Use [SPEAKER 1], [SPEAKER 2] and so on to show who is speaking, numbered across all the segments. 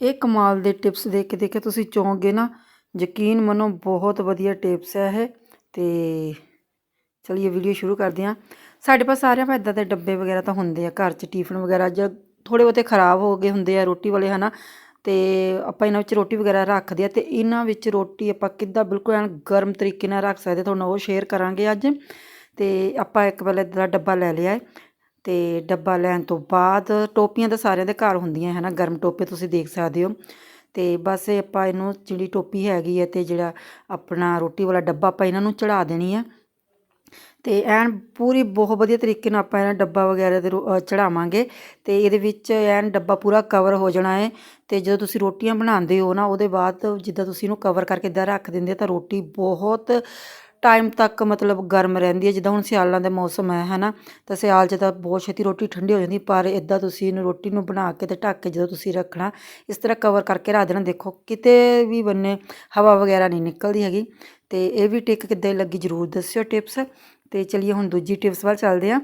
[SPEAKER 1] ਇਹ ਕਮਾਲ ਦੇ ਟਿਪਸ ਦੇਖ ਕੇ ਦੇਖੇ ਤੁਸੀਂ ਚੌਂਗੇ ਨਾ, ਯਕੀਨ ਮੰਨੋ ਬਹੁਤ ਵਧੀਆ ਟਿਪਸ ਹੈ ਇਹ ਤੇ ਚਲਿਏ ਵੀਡੀਓ ਸ਼ੁਰੂ ਕਰਦੇ ਹਾਂ। ਸਾਡੇ ਪਾਸ ਸਾਰਿਆਂ ਕੋਲ ਇਦਾਂ ਦੇ ਡੱਬੇ ਵਗੈਰਾ ਤਾਂ ਹੁੰਦੇ ਆ, ਘਰ 'ਚ ਟਿਫਨ ਵਗੈਰਾ ਜਾਂ ਥੋੜੇ ਬਹੁਤੇ ਖਰਾਬ ਹੋ ਗਏ ਹੁੰਦੇ ਆ ਰੋਟੀ ਵਾਲੇ, ਹਨਾ। ਤੇ ਆਪਾਂ ਇਹਨਾਂ ਵਿੱਚ ਰੋਟੀ ਵਗੈਰਾ ਰੱਖਦੇ ਆ ਤੇ ਇਹਨਾਂ ਵਿੱਚ ਰੋਟੀ ਆਪਾਂ ਕਿੱਦਾਂ ਬਿਲਕੁਲ ਐਨ ਗਰਮ ਤਰੀਕੇ ਨਾਲ ਰੱਖ ਸਕਦੇ ਤੁਹਾਨੂੰ ਉਹ ਸ਼ੇਅਰ ਕਰਾਂਗੇ ਅੱਜ। ਤੇ ਆਪਾਂ ਇੱਕ ਵਾਰ ਇੱਦਾਂ ਦਾ ਡੱਬਾ ਲੈ ਲਿਆ ਹੈ ਅਤੇ ਡੱਬਾ ਲੈਣ ਤੋਂ ਬਾਅਦ ਟੋਪੀਆਂ ਤਾਂ ਸਾਰਿਆਂ ਦੇ ਘਰ ਹੁੰਦੀਆਂ ਹੈ ਨਾ ਗਰਮ ਟੋਪੇ ਤੁਸੀਂ ਦੇਖ ਸਕਦੇ ਹੋ। ਅਤੇ ਬਸ ਆਪਾਂ ਇਹਨੂੰ ਜਿਹੜੀ ਟੋਪੀ ਹੈਗੀ ਹੈ ਅਤੇ ਜਿਹੜਾ ਆਪਣਾ ਰੋਟੀ ਵਾਲਾ ਡੱਬਾ ਆਪਾਂ ਇਹਨਾਂ ਨੂੰ ਚੜਾ ਦੇਣੀ ਹੈ ਤੇ ਐਨ ਪੂਰੀ ਬਹੁਤ ਵਧੀਆ ਤਰੀਕੇ ਨਾਲ ਆਪਾਂ ਇਹਨਾਂ ਡੱਬਾ ਵਗੈਰਾ ਦੇ ਚੜਾਵਾਂਗੇ ਤੇ ਇਹਦੇ ਵਿੱਚ ਐਨ ਡੱਬਾ ਪੂਰਾ ਕਵਰ ਹੋ ਜਾਣਾ ਹੈ। ਤੇ ਜਦੋਂ ਤੁਸੀਂ ਰੋਟੀਆਂ ਬਣਾਉਂਦੇ ਹੋ ਨਾ, ਉਹਦੇ ਬਾਅਦ ਜਿੱਦਾਂ ਤੁਸੀਂ ਇਹਨੂੰ ਕਵਰ ਕਰਕੇ ਇਦਾਂ ਰੱਖ ਦਿੰਦੇ ਤਾਂ ਰੋਟੀ ਬਹੁਤ ਟਾਈਮ ਤੱਕ ਮਤਲਬ ਗਰਮ ਰਹਿੰਦੀ ਹੈ, ਜਿੱਦਾਂ ਹੁਣ ਸਿਆਲਾਂ ਦੇ ਮੌਸਮ ਹੈ, ਹਨਾ, ਤਾਂ ਸਿਆਲ 'ਚ ਤਾਂ ਬਹੁਤ ਛੇਤੀ ਰੋਟੀ ਠੰਡੀ ਹੋ ਜਾਂਦੀ, ਪਰ ਇਦਾਂ ਤੁਸੀਂ ਇਹਨੂੰ ਰੋਟੀ ਨੂੰ ਬਣਾ ਕੇ ਤੇ ਢੱਕ ਕੇ ਜਦੋਂ ਤੁਸੀਂ ਰੱਖਣਾ, ਇਸ ਤਰ੍ਹਾਂ ਕਵਰ ਕਰਕੇ ਰੱਖ ਦੇਣਾ, ਦੇਖੋ, ਕਿਤੇ ਵੀ ਬੰਨੇ ਹਵਾ ਵਗੈਰਾ ਨਹੀਂ ਨਿਕਲਦੀ ਹੈਗੀ, ਤੇ ਇਹ ਵੀ ਟਿਕ ਕਿੱਦਾਂ ਲੱਗੀ ਜਰੂਰ ਦੱਸਿਓ ਟਿਪਸ ਤੇ ਚਲਿਏ ਹੁਣ ਦੂਜੀ ਟਿਪਸ ਵੱਲ ਚੱਲਦੇ ਹਾਂ।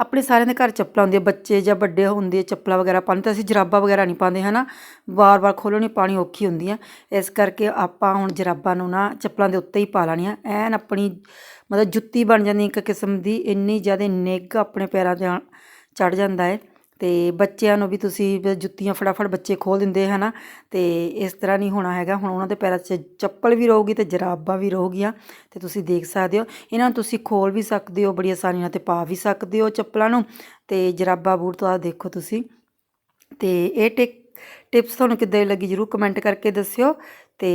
[SPEAKER 1] ਆਪਣੇ ਸਾਰਿਆਂ ਦੇ ਘਰ ਚੱਪਲਾਂ ਹੁੰਦੀਆਂ, ਬੱਚੇ ਜਾਂ ਵੱਡੇ ਹੁੰਦੇ, ਚੱਪਲਾਂ ਵਗੈਰਾ ਪਾਉਂਦੇ ਤਾਂ ਅਸੀਂ ਜਰਾਬਾਂ ਵਗੈਰਾ ਨਹੀਂ ਪਾਉਂਦੇ, ਹਨਾ? ਵਾਰ-ਵਾਰ ਖੋਲ੍ਹਣੀ ਪਾਣੀ ਔਖੀ ਹੁੰਦੀ ਆ। ਇਸ ਕਰਕੇ ਆਪਾਂ ਹੁਣ ਜਰਾਬਾਂ ਨੂੰ ਨਾ ਚੱਪਲਾਂ ਦੇ ਉੱਤੇ ਹੀ ਪਾ ਲੈਣੀਆਂ। ਐਨ ਆਪਣੀ ਮਤਲਬ ਜੁੱਤੀ ਬਣ ਜਾਂਦੀ, ਇੱਕ ਕਿਸਮ ਦੀ ਇੰਨੀ ਜ਼ਿਆਦਾ ਨਿੱਘ ਆਪਣੇ ਪੈਰਾਂ ਤੇ ਚੜ ਜਾਂਦਾ ਹੈ ਤੇ ਬੱਚਿਆਂ ਨੂੰ ਵੀ ਤੁਸੀਂ ਜੁੱਤੀਆਂ ਫਟਾਫਟ ਬੱਚੇ ਖੋਲ ਦਿੰਦੇ ਹਨਾ? ਤੇ ਇਸ ਤਰ੍ਹਾਂ ਨਹੀਂ ਹੋਣਾ ਹੈਗਾ। ਹੁਣ ਉਹਨਾਂ ਦੇ ਪੈਰਾਂ 'ਚ ਚੱਪਲ ਵੀ ਰਹੂਗੀ ਤੇ ਜਰਾਬਾਂ ਵੀ ਰਹੂਗੀਆਂ ਤੇ ਤੁਸੀਂ ਦੇਖ ਸਕਦੇ ਹੋ। ਇਹਨਾਂ ਨੂੰ ਤੁਸੀਂ ਖੋਲ ਵੀ ਸਕਦੇ ਹੋ ਬੜੀ ਆਸਾਨੀ ਨਾਲ ਤੇ ਪਾ ਵੀ ਸਕਦੇ ਹੋ ਚੱਪਲਾਂ ਨੂੰ। ਤੇ ਜਰਾਬਾਂ ਬੂਟ ਤੋਂ ਆ ਦੇਖੋ ਤੁਸੀਂ। ਤੇ ਇਹ ਟਿਕ, ਟਿਪਸ ਤੁਹਾਨੂੰ ਕਿੱਦਾਂ ਲੱਗੀ ਜਰੂਰ ਕਮੈਂਟ ਕਰਕੇ ਦੱਸਿਓ। ਤੇ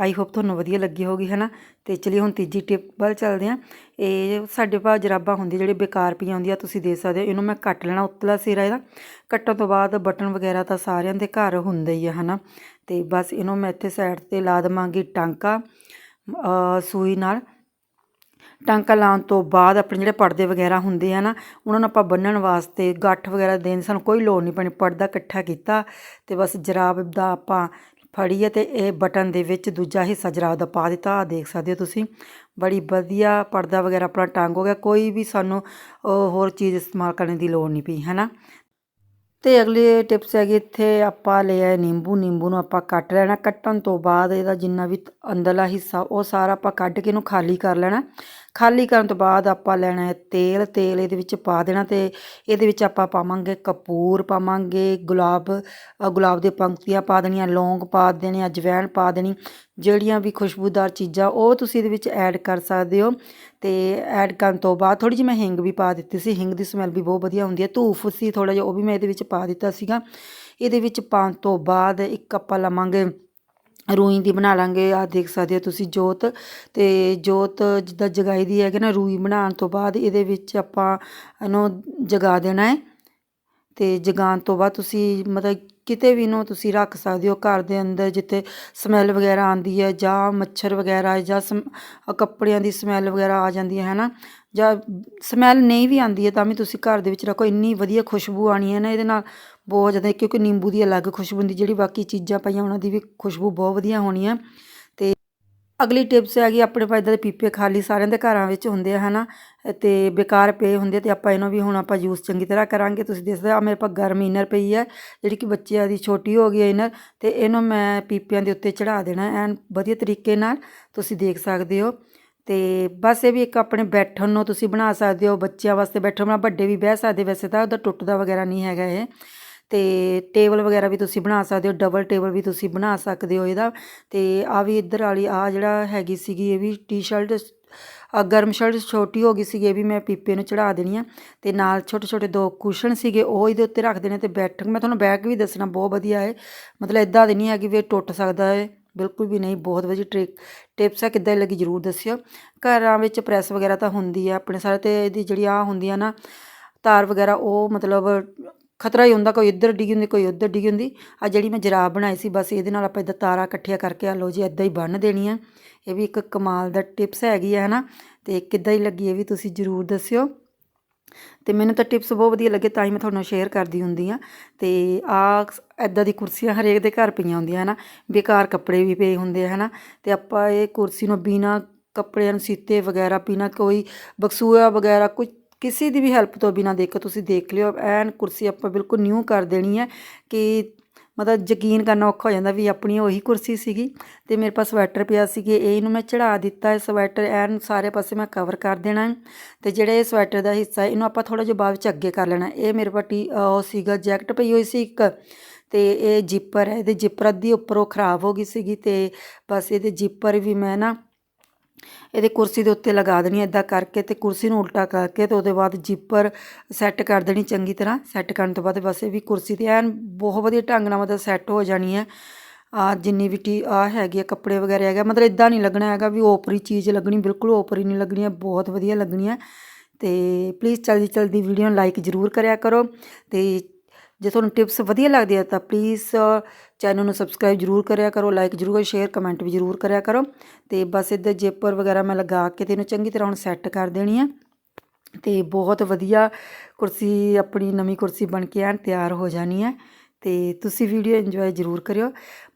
[SPEAKER 1] ਆਈ ਹੋਪ ਤੁਹਾਨੂੰ ਵਧੀਆ ਲੱਗੀ ਹੋਗੀ ਹਨਾ? ਤੇ ਚਲਿਏ ਹੁਣ ਤੀਜੀ ਟਿਪ ਵੱਲ ਚੱਲਦੇ ਆਂ ਇਹ ਸਾਡੇ ਪਾ ਜਰਾਬਾਂ ਹੁੰਦੀ ਜਿਹੜੇ ਬੇਕਾਰ ਪਈਆਂ ਹੁੰਦੀਆਂ, ਤੁਸੀਂ ਦੇ ਸਕਦੇ ਹੋ। ਇਹਨੂੰ ਮੈਂ ਕੱਟ ਲੈਣਾ, ਉਤਲਾ ਸਿਰਾ ਇਹਦਾ। ਕੱਟਣ ਤੋਂ ਬਾਅਦ ਬਟਨ ਵਗੈਰਾ ਤਾਂ ਸਾਰਿਆਂ ਦੇ ਘਰ ਹੁੰਦੇ ਹੀ ਆ, ਹਨਾ? ਤੇ ਬਸ ਇਹਨੂੰ ਮੈਂ ਇੱਥੇ ਸਾਈਡ ਤੇ ਲਾ ਦਵਾਂਗੀ ਟਾਂਕਾ ਸੂਈ ਨਾਲ। ਟਾਂਕਾ ਲਾਉਣ ਤੋਂ ਬਾਅਦ ਆਪਣੇ ਜਿਹੜੇ ਪਰਦੇ ਵਗੈਰਾ ਹੁੰਦੇ ਆ ਨਾ ਉਹਨਾਂ ਨੂੰ ਆਪਾਂ ਬੰਨਣ ਵਾਸਤੇ ਗੱਠ ਵਗੈਰਾ ਦੇਣ ਸਾਨੂੰ ਕੋਈ ਲੋੜ ਨਹੀਂ ਪੈਣੀ। ਪਰਦਾ ਇਕੱਠਾ ਕੀਤਾ ਤੇ ਬਸ ਜਰਾਬ ਦਾ ਆਪਾਂ ਫੜੀ ਹੈ ਤੇ ਇਹ ਬਟਨ ਦੇ ਵਿੱਚ ਦੂਜਾ ਹਿੱਸਾ ਜਰਾਬ ਦਾ ਪਾ ਦਿੱਤਾ। ਦੇਖ ਸਕਦੇ ਹੋ ਤੁਸੀਂ। ਬੜੀ ਵਧੀਆ ਪਰਦਾ ਵਗੈਰਾ ਆਪਣਾ ਟੰਗ ਹੋ ਗਿਆ। ਕੋਈ ਵੀ ਸਾਨੂੰ ਹੋਰ ਚੀਜ਼ ਇਸਤੇਮਾਲ ਕਰਨ ਦੀ ਲੋੜ ਨਹੀਂ ਪਈ, ਹੈਨਾ? ਤੇ ਅਗਲੀ ਟਿਪਸ ਹੈਗੀ, ਇੱਥੇ ਆਪਾਂ ਲਿਆ ਨਿੰਬੂ। ਨਿੰਬੂ ਨੂੰ ਆਪਾਂ ਕੱਟ ਲੈਣਾ। ਕੱਟਣ ਤੋਂ ਬਾਅਦ ਇਹਦਾ ਜਿੰਨਾ ਵੀ ਅੰਦਰਲਾ ਹਿੱਸਾ, ਉਹ ਸਾਰਾ ਆਪਾਂ ਕੱਢ ਕੇ ਇਹਨੂੰ ਖਾਲੀ ਕਰ ਲੈਣਾ। ਖਾਲੀ ਕਰਨ ਤੋਂ ਬਾਅਦ ਆਪਾਂ ਲੈਣਾ ਹੈ ਤੇਲ ਤੇਲ ਇਹਦੇ ਵਿੱਚ ਪਾ ਦੇਣਾ ਤੇ ਇਹਦੇ ਵਿੱਚ ਆਪਾਂ ਪਾਵਾਂਗੇ ਕਪੂਰ, ਪਾਵਾਂਗੇ ਗੁਲਾਬ ਗੁਲਾਬ ਦੇ ਪੰਕਤੀਆਂ ਪਾ ਦੇਣੀਆਂ, ਲੌਂਗ ਪਾ ਦੇਣੇ, ਅਜਵੈਣ ਪਾ ਦੇਣੀ, ਜਿਹੜੀਆਂ ਵੀ ਖੁਸ਼ਬੂਦਾਰ ਚੀਜ਼ਾਂ ਉਹ ਤੁਸੀਂ ਇਹਦੇ ਵਿੱਚ ਐਡ ਕਰ ਸਕਦੇ ਹੋ। ਤੇ ਐਡ ਕਰਨ ਤੋਂ ਬਾਅਦ ਥੋੜੀ ਜਿਹੀ ਮੈਂ ਹਿੰਗ ਵੀ ਪਾ ਦਿੱਤੀ ਸੀ, ਹਿੰਗ ਦੀ ਸਮੈਲ ਵੀ ਬਹੁਤ ਵਧੀਆ ਹੁੰਦੀ ਹੈ। ਧੂਫ ਸੀ ਥੋੜਾ ਜਿਹਾ, ਉਹ ਵੀ ਮੈਂ ਇਹਦੇ ਵਿੱਚ ਪਾ ਦਿੱਤਾ ਸੀਗਾ। ਇਹਦੇ ਵਿੱਚ ਪਾਉਣ ਤੋਂ ਬਾਅਦ ਇੱਕ ਆਪਾਂ ਲਵਾਂਗੇ ਰੂਈ ਦੀ ਬਣਾ ਲਾਂਗੇ। ਆਹ ਦੇਖ ਸਕਦੇ ਹੋ ਤੁਸੀਂ ਜੋਤ। ਤੇ ਜੋਤ ਜਿੱਦਾਂ ਜਗਾਈ ਦੀ ਹੈਗੀ ਨਾ ਰੂਈ ਬਣਾਉਣ ਤੋਂ ਬਾਅਦ ਇਹਦੇ ਵਿੱਚ ਆਪਾਂ ਇਹਨੂੰ ਜਗਾ ਦੇਣਾ ਹੈ। ਅਤੇ ਜਗਾਉਣ ਤੋਂ ਬਾਅਦ ਤੁਸੀਂ ਮਤਲਬ ਕਿਤੇ ਵੀ ਨੂੰ ਤੁਸੀਂ ਰੱਖ ਸਕਦੇ ਹੋ ਘਰ ਦੇ ਅੰਦਰ, ਜਿੱਥੇ ਸਮੈਲ ਵਗੈਰਾ ਆਉਂਦੀ ਹੈ ਜਾਂ ਮੱਛਰ ਵਗੈਰਾ, ਜਾਂ ਸਮ ਕੱਪੜਿਆਂ ਦੀ ਸਮੈਲ ਵਗੈਰਾ ਆ ਜਾਂਦੀ ਹੈ ਨਾ ਜਾਂ ਸਮੈਲ ਨਹੀਂ ਵੀ ਆਉਂਦੀ ਹੈ ਤਾਂ ਵੀ ਤੁਸੀਂ ਘਰ ਦੇ ਵਿੱਚ ਰੱਖੋ। ਇੰਨੀ ਵਧੀਆ ਖੁਸ਼ਬੂ ਆਣੀ ਹੈ ਨਾ ਇਹਦੇ ਨਾਲ ਬਹੁਤ ਜ਼ਿਆਦਾ, ਕਿਉਂਕਿ ਨਿੰਬੂ ਦੀ ਅਲੱਗ ਖੁਸ਼ਬੂ ਹੁੰਦੀ, ਜਿਹੜੀ ਬਾਕੀ ਚੀਜ਼ਾਂ ਪਈਆਂ, ਉਹਨਾਂ ਦੀ ਵੀ ਖੁਸ਼ਬੂ ਬਹੁਤ ਵਧੀਆ ਹੋਣੀ ਹੈ। ਅਗਲੀ ਟਿਪਸ ਹੈਗੀ ਆਪਣੇ ਪਾ ਇਦਾਂ ਦੇ ਪੀਪੇ ਖਾਲੀ ਸਾਰਿਆਂ ਦੇ ਘਰਾਂ ਵਿੱਚ ਹੁੰਦੇ ਆ, ਹਨਾ? ਤੇ ਬੇਕਾਰ ਪਏ ਹੁੰਦੇ ਤੇ ਆਪਾਂ ਇਹਨੂੰ ਵੀ ਹੁਣ ਆਪਾਂ ਯੂਜ਼ ਚੰਗੀ ਤਰ੍ਹਾਂ ਕਰਾਂਗੇ। ਤੁਸੀਂ ਦੇਖਦੇ ਆ ਮੇਰੇ ਪਾ ਗਰਮ ਇਨਰ ਪਈ ਹੈ ਜਿਹੜੀ ਕਿ ਬੱਚਿਆਂ ਦੀ ਛੋਟੀ ਹੋ ਗਈ ਹੈ ਇਨਰ ਤੇ ਇਹਨੂੰ ਮੈਂ ਪੀਪਿਆਂ ਦੇ ਉੱਤੇ ਚੜਾ ਦੇਣਾ, ਐਨ ਵਧੀਆ ਤਰੀਕੇ ਨਾਲ ਤੁਸੀਂ ਦੇਖ ਸਕਦੇ ਹੋ। ਤੇ ਬਸ ਇਹ ਵੀ ਇੱਕ ਆਪਣੇ ਬੈਠਣ ਨੂੰ ਤੁਸੀਂ ਬਣਾ ਸਕਦੇ ਹੋ, ਬੱਚਿਆਂ ਵਾਸਤੇ ਬੈਠਣ ਨਾਲ ਵੱਡੇ ਵੀ ਬਹਿ ਸਕਦੇ, ਵੈਸੇ ਤਾਂ ਉਹਦਾ ਟੁੱਟਦਾ ਵਗੈਰਾ ਨਹੀਂ ਹੈਗਾ ਇਹ। ਅਤੇ ਟੇਬਲ ਵਗੈਰਾ ਵੀ ਤੁਸੀਂ ਬਣਾ ਸਕਦੇ ਹੋ ਡਬਲ ਟੇਬਲ ਵੀ ਤੁਸੀਂ ਬਣਾ ਸਕਦੇ ਹੋ ਇਹਦਾ। ਅਤੇ ਆ ਵੀ ਇੱਧਰ ਵਾਲੀ ਆ ਜਿਹੜਾ ਹੈਗੀ ਸੀਗੀ ਇਹ ਵੀ ਟੀ-ਸ਼ਰਟ ਗਰਮ ਸ਼ਰਟ ਛੋਟੀ ਹੋ ਗਈ ਸੀਗੀ, ਇਹ ਵੀ ਮੈਂ ਪੀਪੇ ਨੂੰ ਚੜਾ ਦੇਣੀ ਆ। ਤੇ ਨਾਲ ਛੋਟੇ ਛੋਟੇ ਦੋ ਕੁਸ਼ਨ ਸੀਗੇ, ਉਹ ਇਹਦੇ ਉੱਤੇ ਰੱਖ ਦੇਣੇ ਤੇ ਬੈਠਕ ਮੈਂ ਤੁਹਾਨੂੰ ਬੈਗ ਵੀ ਦੱਸਣਾ, ਬਹੁਤ ਵਧੀਆ ਹੈ ਮਤਲਬ ਇਦਾਂ ਦੇ ਨਹੀਂ ਹੈਗੀ ਵੀ ਟੁੱਟ ਸਕਦਾ ਹੈ ਬਿਲਕੁਲ ਵੀ ਨਹੀਂ, ਬਹੁਤ ਵਧੀਆ ਟ੍ਰਿਕ ਟਿਪਸ ਆ, ਕਿੱਦਾਂ ਲੱਗੀ ਜਰੂਰ ਦੱਸਿਓ। ਘਰਾਂ ਵਿੱਚ ਪ੍ਰੈਸ ਵਗੈਰਾ ਤਾਂ ਹੁੰਦੀ ਆ, ਆਪਣੇ ਸਾਰੇ ਤੇ ਇਹਦੀ ਜਿਹੜੀ ਆ ਹੁੰਦੀ ਆ ਨਾ, ਤਾਰ ਵਗੈਰਾ, ਉਹ ਮਤਲਬ ਖਤਰਾ ਹੀ ਹੁੰਦਾ, ਕੋਈ ਇੱਧਰ ਡਿੱਗੀ ਹੁੰਦੀ, ਕੋਈ ਉੱਧਰ ਡਿੱਗੀ ਹੁੰਦੀ। ਆ ਜਿਹੜੀ ਮੈਂ ਜਰਾਬ ਬਣਾਈ ਸੀ, ਬਸ ਇਹਦੇ ਨਾਲ ਆਪਾਂ ਇਦਾਂ ਤਾਰਾਂ ਇਕੱਠੀਆਂ ਕਰਕੇ ਆ ਲੋ ਜੀ ਇਦਾਂ ਹੀ ਬੰਨ ਦੇਣੀ ਆ ਇਹ ਵੀ ਇੱਕ ਕਮਾਲ ਦਾ ਟਿਪਸ ਹੈਗੀ ਆ, ਹਨਾ। ਤੇ ਕਿੱਦਾਂ ਹੀ ਲੱਗੀ, ਇਹ ਵੀ ਤੁਸੀਂ ਜਰੂਰ ਦੱਸਿਓ। ਤੇ ਮੈਨੂੰ ਤਾਂ ਟਿਪਸ ਬਹੁਤ ਵਧੀਆ ਲੱਗੇ, ਤਾਂ ਹੀ ਮੈਂ ਤੁਹਾਨੂੰ ਸ਼ੇਅਰ ਕਰਦੀ ਹੁੰਦੀ ਆ। ਤੇ ਆ ਐਦਾਂ ਦੀ ਕੁਰਸੀਆਂ ਹਰੇਕ ਦੇ ਘਰ ਪਈਆਂ ਹੁੰਦੀਆਂ, ਹਨਾ। ਬੇਕਾਰ ਕੱਪੜੇ ਵੀ ਪਏ ਹੁੰਦੇ ਆ, ਹਨਾ। ਤੇ ਆਪਾਂ ਇਹ ਕੁਰਸੀ ਨੂੰ ਬਿਨਾ ਕੱਪੜਿਆਂ ਨੂੰ ਸੀਤੇ ਵਗੈਰਾ ਪੀਣਾ ਕੋਈ ਬਕਸੂਆ ਵਗੈਰਾ ਕੁਝ ਕਿਸੇ ਦੀ ਵੀ ਹੈਲਪ ਤੋਂ ਬਿਨਾ ਦੇਖੋ ਤੁਸੀਂ ਦੇਖ ਲਿਓ। ਐਨ ਕੁਰਸੀ ਆਪਾਂ ਬਿਲਕੁਲ ਨਿਊ ਕਰ ਦੇਣੀ ਹੈ ਕਿ ਮਤਲਬ ਯਕੀਨ ਕਰਨਾ ਔਖਾ ਹੋ ਜਾਂਦਾ ਵੀ ਆਪਣੀ ਉਹੀ ਕੁਰਸੀ ਸੀਗੀ ਤੇ ਮੇਰੇ ਪਾਸ ਸਵੈਟਰ ਪਿਆ ਸੀਗੇ ਇਹ ਇਹਨੂੰ ਮੈਂ ਚੜਾ ਦਿੱਤਾ ਹੈ ਸਵੈਟਰ ਐਨ ਸਾਰੇ ਪਾਸੇ ਮੈਂ ਕਵਰ ਕਰ ਦੇਣਾ ਹੈ ਤੇ ਜਿਹੜੇ ਇਹ ਸਵੈਟਰ ਦਾ ਹਿੱਸਾ ਇਹਨੂੰ ਆਪਾਂ ਥੋੜਾ ਜਿਹਾ ਬਾਅਦ ਵਿੱਚ ਅੱਗੇ ਕਰ ਲੈਣਾ ਇਹ ਮੇਰੇ ਪਾਟੀ ਉਹ ਸੀਗਾ ਜੈਕਟ ਪਈ ਹੋਈ ਸੀ ਇੱਕ ਤੇ ਇਹ ਜਿੱਪਰ ਹੈ, ਇਹਦੇ ਜਿੱਪਰ ਅੱਧੀ ਉੱਪਰੋਂ ਖਰਾਬ ਹੋ ਗਈ ਸੀਗੀ ਤੇ ਬਸ ਇਹਦੇ ਜਿੱਪਰ ਵੀ ਮੈਂ ਨਾ ਇਹਦੇ ਕੁਰਸੀ ਦੇ ਉੱਤੇ ਲਗਾ ਦੇਣੀ ਇਦਾਂ ਕਰਕੇ ਤੇ ਕੁਰਸੀ ਨੂੰ ਉਲਟਾ ਕਰਕੇ ਤੇ ਉਹਦੇ ਬਾਅਦ ਜਿੱਪਰ ਸੈੱਟ ਕਰ ਦੇਣੀ ਚੰਗੀ ਤਰ੍ਹਾਂ। ਸੈੱਟ ਕਰਨ ਤੋਂ ਬਾਅਦ ਬਸ ਇਹ ਵੀ ਕੁਰਸੀ ਤੇ ਐਨ ਬਹੁਤ ਵਧੀਆ ਢੰਗ ਨਾਲ ਮਤਲਬ ਸੈੱਟ ਹੋ ਜਾਣੀ ਹੈ ਆ ਜਿੰਨੀ ਵੀ ਟੀ ਆ ਹੈਗੀ ਆ, ਕੱਪੜੇ ਵਗੈਰਾ ਹੈਗਾ ਮਤਲਬ ਇਦਾਂ ਨਹੀਂ ਲੱਗਣਾ ਹੈਗਾ ਵੀ ਓਪਰੀ ਚੀਜ਼ ਲੱਗਣੀ, ਬਿਲਕੁਲ ਓਪਰੀ ਨਹੀਂ ਲੱਗਣੀ ਹੈ ਬਹੁਤ ਵਧੀਆ ਲੱਗਣੀ ਹੈ ਤੇ ਪਲੀਜ਼ ਜਲਦੀ ਜਲਦੀ ਵੀਡੀਓ ਨੂੰ ਲਾਈਕ ਜ਼ਰੂਰ ਕਰਿਆ ਕਰੋ ਤੇ ਜੇ ਤੁਹਾਨੂੰ ਟਿਪਸ ਵਧੀਆ ਲੱਗਦੀ ਹੈ ਤਾਂ ਪਲੀਜ਼ ਚੈਨਲ ਨੂੰ ਸਬਸਕ੍ਰਾਈਬ ਜ਼ਰੂਰ ਕਰਿਆ ਕਰੋ ਲਾਈਕ ਜ਼ਰੂਰ ਕਰੋ ਸ਼ੇਅਰ ਕਮੈਂਟ ਵੀ ਜ਼ਰੂਰ ਕਰਿਆ ਕਰੋ। ਤੇ ਬਸ ਇੱਧਰ ਜੇਪਰ ਵਗੈਰਾ ਮੈਂ ਲਗਾ ਕੇ ਤੇ ਇਹਨੂੰ ਚੰਗੀ ਤਰ੍ਹਾਂ ਹੁਣ ਸੈੱਟ ਕਰ ਦੇਣੀ ਹੈ ਤੇ ਬਹੁਤ ਵਧੀਆ ਕੁਰਸੀ, ਆਪਣੀ ਨਵੀਂ ਕੁਰਸੀ ਬਣ ਕੇ ਐਨ ਤਿਆਰ ਹੋ ਜਾਣੀ ਹੈ ਤੇ ਤੁਸੀਂ ਵੀਡੀਓ ਇੰਜੋਏ ਜ਼ਰੂਰ ਕਰਿਓ।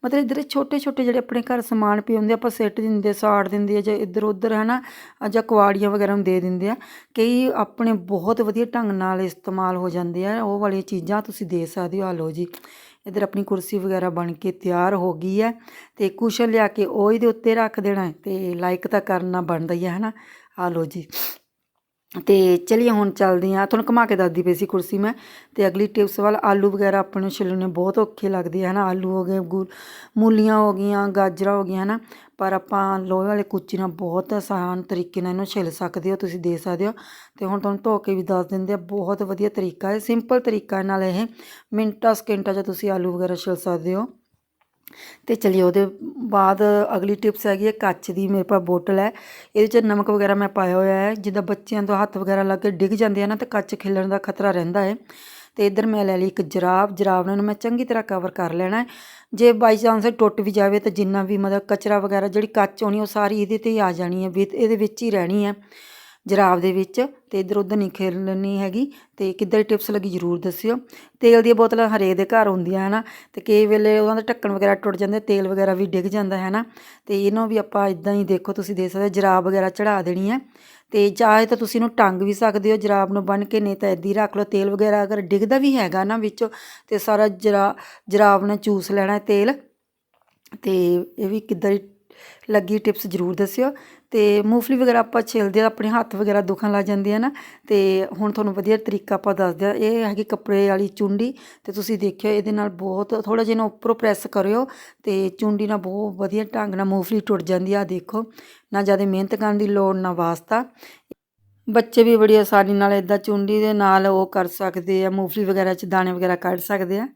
[SPEAKER 1] ਮਤਲਬ ਇੱਧਰ ਛੋਟੇ ਛੋਟੇ ਜਿਹੜੇ ਆਪਣੇ ਘਰ ਸਮਾਨ ਪਏ ਹੁੰਦੇ ਆਪਾਂ ਸਿੱਟ ਦਿੰਦੇ ਸਾੜ ਦਿੰਦੇ ਆ ਜਾਂ ਇੱਧਰ ਉੱਧਰ ਹੈ ਨਾ ਜਾਂ ਕੁਆੜੀਆਂ ਵਗੈਰਾ ਨੂੰ ਦੇ ਦਿੰਦੇ ਆ। ਕਈ ਆਪਣੇ ਬਹੁਤ ਵਧੀਆ ਢੰਗ ਨਾਲ ਇਸਤੇਮਾਲ ਹੋ ਜਾਂਦੇ ਆ, ਉਹ ਵਾਲੀਆਂ ਚੀਜ਼ਾਂ ਤੁਸੀਂ ਦੇ ਸਕਦੇ ਹੋ। ਆ ਲਓ ਜੀ, ਇੱਧਰ ਆਪਣੀ ਕੁਰਸੀ ਵਗੈਰਾ ਬਣ ਕੇ ਤਿਆਰ ਹੋ ਗਈ ਹੈ ਤੇ ਕੁਸ਼ਨ ਲਿਆ ਕੇ ਉਹ ਇਹਦੇ ਉੱਤੇ ਰੱਖ ਦੇਣਾ ਹੈ ਤੇ ਲਾਈਕ ਤਾਂ ਕਰਨਾ ਬਣਦਾ ਹੀ ਹੈ ਹਨਾ। ਆ ਲਓ ਜੀ ਤੇ ਚਲਿਏ ਹੁਣ ਚੱਲਦੇ ਆ ਤੁਹਾਨੂੰ ਘੁਮਾ ਕੇ ਦੱਸਦੀ ਪਈ ਸੀ ਕੁਰਸੀ ਮੈਂ। ਤੇ ਅਗਲੀ ਟਿਪਸ ਵੱਲ ਆਲੂ ਵਗੈਰਾ ਆਪਾਂ ਨੂੰ ਛਿੱਲਣੇ ਬਹੁਤ ਔਖੇ ਲੱਗਦੇ ਆ, ਹਨਾ? ਆਲੂ ਹੋ ਗਏ ਗੁ- ਮੂਲੀਆਂ ਹੋ ਗਈਆਂ, ਗਾਜਰਾਂ ਹੋ ਗਈਆਂ ਨਾ ਪਰ ਆਪਾਂ ਲੋਹੇ ਵਾਲੇ ਕੁੱਚੀ ਨਾਲ ਬਹੁਤ ਆਸਾਨ ਤਰੀਕੇ ਨਾਲ ਇਹਨੂੰ ਛਿੱਲ ਸਕਦੇ ਹੋ, ਤੁਸੀਂ ਦੇ ਸਕਦੇ ਹੋ। ਤੇ ਹੁਣ ਤੁਹਾਨੂੰ ਧੋ ਕੇ ਵੀ ਦੱਸ ਦਿੰਦੇ ਆ, ਬਹੁਤ ਵਧੀਆ ਤਰੀਕਾ ਹੈ। ਸਿੰਪਲ ਤਰੀਕਾ ਨਾਲ ਇਹ ਮਿੰਟਾਂ, ਸਕਿੰਟਾਂ 'ਚ ਤੁਸੀਂ ਆਲੂ ਵਗੈਰਾ ਛਿੱਲ ਸਕਦੇ ਹੋ। ਤੇ ਚਲਿਏ ਉਹਦੇ ਬਾਅਦ ਅਗਲੀ ਟਿਪਸ ਹੈਗੀ ਹੈ ਕੱਚ ਦੀ, ਮੇਰੇ ਪਾਸ ਬੋਟਲ ਹੈ। ਇਹਦੇ 'ਚ ਨਮਕ ਵਗੈਰਾ ਮੈਂ ਪਾਇਆ ਹੋਇਆ ਹੈ। ਜਿੱਦਾਂ ਬੱਚਿਆਂ ਤੋਂ ਹੱਥ ਵਗੈਰਾ ਲੱਗ ਕੇ ਡਿੱਗ ਜਾਂਦੇ ਆ ਨਾ, ਤੇ ਕੱਚ ਖਿਲਣ ਦਾ ਖਤਰਾ ਰਹਿੰਦਾ ਹੈ। ਤੇ ਇੱਧਰ ਮੈਂ ਲੈ ਲਈ ਇੱਕ ਜਰਾਬ। ਜਰਾਬ ਨੂੰ ਮੈਂ ਚੰਗੀ ਤਰ੍ਹਾਂ ਕਵਰ ਕਰ ਲੈਣਾ ਜੇ ਬਾਈ ਚਾਂਸ ਟੁੱਟ ਵੀ ਜਾਵੇ ਤਾਂ ਜਿੰਨਾ ਵੀ ਮਤਲਬ ਕਚਰਾ ਵਗੈਰਾ ਜਿਹੜੀ ਕੱਚ ਹੋਣੀ ਉਹ ਸਾਰੀ ਇਹਦੇ ਤੇ ਹੀ ਆ ਜਾਣੀ ਹੈ, ਵੀ, ਇਹਦੇ ਵਿੱਚ ਹੀ ਰਹਿਣੀ ਹੈ। ਜਰਾਬ ਦੇ ਵਿੱਚ ਤੇ ਇੱਧਰ ਉੱਧਰ ਨਹੀਂ ਖੇਲਣੀ ਹੈਗੀ ਤੇ ਕਿੱਦਾਂ ਦੀ ਟਿਪਸ ਲੱਗੀ ਜਰੂਰ ਦੱਸਿਓ। ਤੇਲ ਦੀਆਂ ਬੋਤਲਾਂ ਹਰੇਕ ਦੇ ਘਰ ਹੁੰਦੀਆਂ, ਹਨਾ? ਤੇ ਕਈ ਵੇਲੇ ਉਹਨਾਂ ਦੇ ਢੱਕਣ ਵਗੈਰਾ ਟੁੱਟ ਜਾਂਦੇ, ਤੇਲ ਵਗੈਰਾ ਵੀ ਡਿੱਗ ਜਾਂਦਾ ਹੈ ਨਾ ਤੇ ਇਹਨੂੰ ਵੀ ਆਪਾਂ ਇਦਾਂ ਹੀ ਦੇਖੋ, ਤੁਸੀਂ ਦੇਖ ਸਕਦੇ ਜਰਾਬ ਵਗੈਰਾ ਚੜਾ ਦੇਣੀ ਹੈ। ਤੇ ਚਾਹੇ ਤਾਂ ਤੁਸੀਂ ਇਹਨੂੰ ਟੰਗ ਵੀ ਸਕਦੇ ਹੋ, ਜਰਾਬ ਨੂੰ ਬੰਨ ਕੇ, ਨਹੀਂ ਤਾਂ ਇੱਦਾਂ ਹੀ ਰੱਖ ਲਓ। ਤੇਲ ਵਗੈਰਾ ਅਗਰ ਡਿੱਗਦਾ ਵੀ ਹੈਗਾ ਨਾ ਵਿੱਚੋਂ, ਤੇ ਸਾਰਾ ਜਰਾ, ਜਰਾਬ ਨੇ ਚੂਸ ਲੈਣਾ ਤੇਲ। ਤੇ ਇਹ ਵੀ ਕਿੱਦਾਂ ਦੀ ਲੱਗੀ ਟਿਪਸ ਜ਼ਰੂਰ ਦੱਸਿਓ। ਤੇ ਮੂੰਗਫਲੀ ਵਗੈਰਾ ਆਪਾਂ ਛਿਲਦੇ ਆ, ਆਪਣੇ ਹੱਥ ਵਗੈਰਾ ਦੁਖਣ ਲੱਗ ਜਾਂਦੇ ਆ ਨਾ, ਤੇ ਹੁਣ ਤੁਹਾਨੂੰ ਵਧੀਆ ਤਰੀਕਾ ਆਪਾਂ ਦੱਸਦੇ ਆ ਇਹ ਹੈਗੀ ਕੱਪੜੇ ਵਾਲੀ ਚੁੰਡੀ, ਤੇ ਤੁਸੀਂ ਦੇਖਿਓ ਇਹਦੇ ਨਾਲ ਬਹੁਤ ਥੋੜਾ ਜਿਹਾ ਨਾ ਉੱਪਰੋਂ ਪ੍ਰੈਸ ਕਰਿਓ, ਤੇ ਚੁੰਡੀ ਨਾਲ ਬਹੁਤ ਵਧੀਆ ਢੰਗ ਨਾਲ ਮੂੰਗਫਲੀ ਟੁੱਟ ਜਾਂਦੀ ਆ ਦੇਖੋ, ਨਾ ਜ਼ਿਆਦਾ ਮਿਹਨਤ ਕਰਨ ਦੀ ਲੋੜ, ਨਾ ਵਾਸਤਾ। ਬੱਚੇ ਵੀ ਬੜੀ ਆਸਾਨੀ ਨਾਲ ਇਦਾਂ ਚੁੰਡੀ ਦੇ ਨਾਲ ਉਹ ਕਰ ਸਕਦੇ ਆ, ਮੂੰਗਫਲੀ ਵਗੈਰਾ ਚ ਦਾਣੇ ਵਗੈਰਾ ਕੱਢ ਸਕਦੇ ਆ।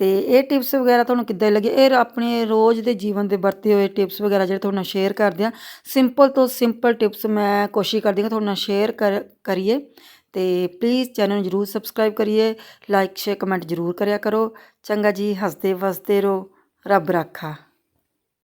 [SPEAKER 1] ਤੇ ਇਹ ਟਿਪਸ ਵਗੈਰਾ ਤੁਹਾਨੂੰ ਕਿੱਦਾਂ ਲੱਗੇ? ਇਹ ਆਪਣੇ ਰੋਜ਼ ਦੇ ਜੀਵਨ ਦੇ ਵਰਤੇ ਹੋਏ ਟਿਪਸ ਵਗੈਰਾ ਜਿਹੜੇ ਤੁਹਾਨੂੰ ਸ਼ੇਅਰ ਕਰਦੇ ਆ। ਸਿੰਪਲ ਤੋਂ ਸਿੰਪਲ ਟਿਪਸ ਮੈਂ ਕੋਸ਼ਿਸ਼ ਕਰਦੀ ਹਾਂ ਤੁਹਾਨੂੰ ਨਾਲ ਸ਼ੇਅਰ ਕਰ, ਕਰੀਏ। ਤੇ ਪਲੀਜ਼ ਚੈਨਲ ਨੂੰ ਜਰੂਰ ਸਬਸਕ੍ਰਾਈਬ ਕਰੀਏ। ਲਾਈਕ ਸ਼ੇਅਰ ਕਮੈਂਟ ਜਰੂਰ ਕਰਿਆ ਕਰੋ। ਚੰਗਾ ਜੀ, ਹੱਸਦੇ ਵਸਦੇ ਰਹੋ। ਰੱਬ ਰਾਖਾ।